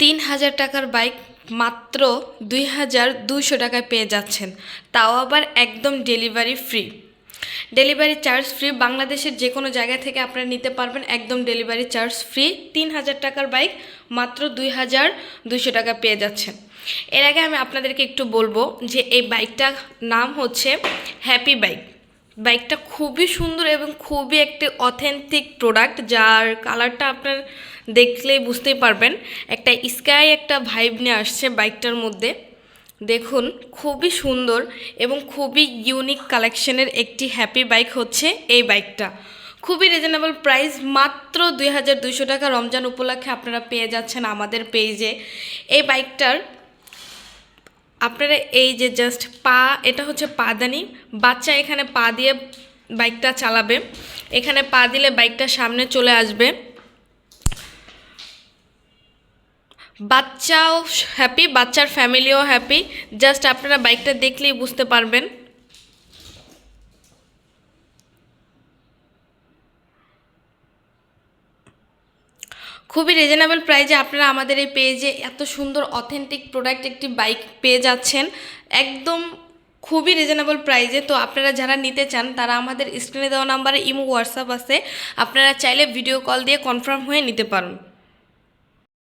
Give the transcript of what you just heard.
তিন হাজার টাকার বাইক মাত্র দুই হাজার দুইশো টাকায় পেয়ে যাচ্ছেন। তাও আবার একদম delivery free. Delivery charge free বাংলাদেশের যে কোনো জায়গা থেকে আপনারা নিতে পারবেন একদম ডেলিভারি চার্জ ফ্রি। তিন হাজার টাকার বাইক মাত্র দুই হাজার দুইশো টাকা পেয়ে যাচ্ছেন। এর আগে আমি আপনাদেরকে একটু বলব যে এই বাইকটার নাম হচ্ছে হ্যাপি বাইক। বাইকটা খুবই সুন্দর এবং খুবই একটি অথেন্টিক প্রোডাক্ট, যার কালারটা আপনার দেখলেই বুঝতেই পারবেন, একটা স্কাই একটা ভাইব নিয়ে আসছে বাইকটার মধ্যে। দেখুন, খুবই সুন্দর এবং খুবই ইউনিক কালেকশনের একটি হ্যাপি বাইক হচ্ছে এই বাইকটা খুবই রিজনেবল প্রাইস মাত্র দুই হাজার দুইশো টাকা রমজান উপলক্ষে আপনারা পেয়ে যাচ্ছেন আমাদের পেজে এই বাইকটার আপনারা এই যে জাস্ট পা, এটা হচ্ছে পাদানি বাচ্চা এখানে পা দিয়ে বাইকটা চালাবে। এখানে পা দিলে বাইকটা সামনে চলে আসবে। বাচ্চাও হ্যাপি বাচ্চার ফ্যামিলিও হ্যাপি জাস্ট আপনারা বাইকটা দেখলেই বুঝতে পারবেন। খুবই রিজনেবল প্রাইজে আপনারা আমাদের এই পেজে এত সুন্দর অথেন্টিক প্রোডাক্ট একটি বাইক পেয়ে যাচ্ছেন। একদম খুবই রিজনেবল প্রাইজে তো আপনারা যারা নিতে চান, তারা আমাদের স্ক্রিনে দেওয়া নাম্বারে ইমো হোয়াটসঅ্যাপ আছে। আপনারা চাইলে ভিডিও কল দিয়ে কনফার্ম হয়ে নিতে পারেন।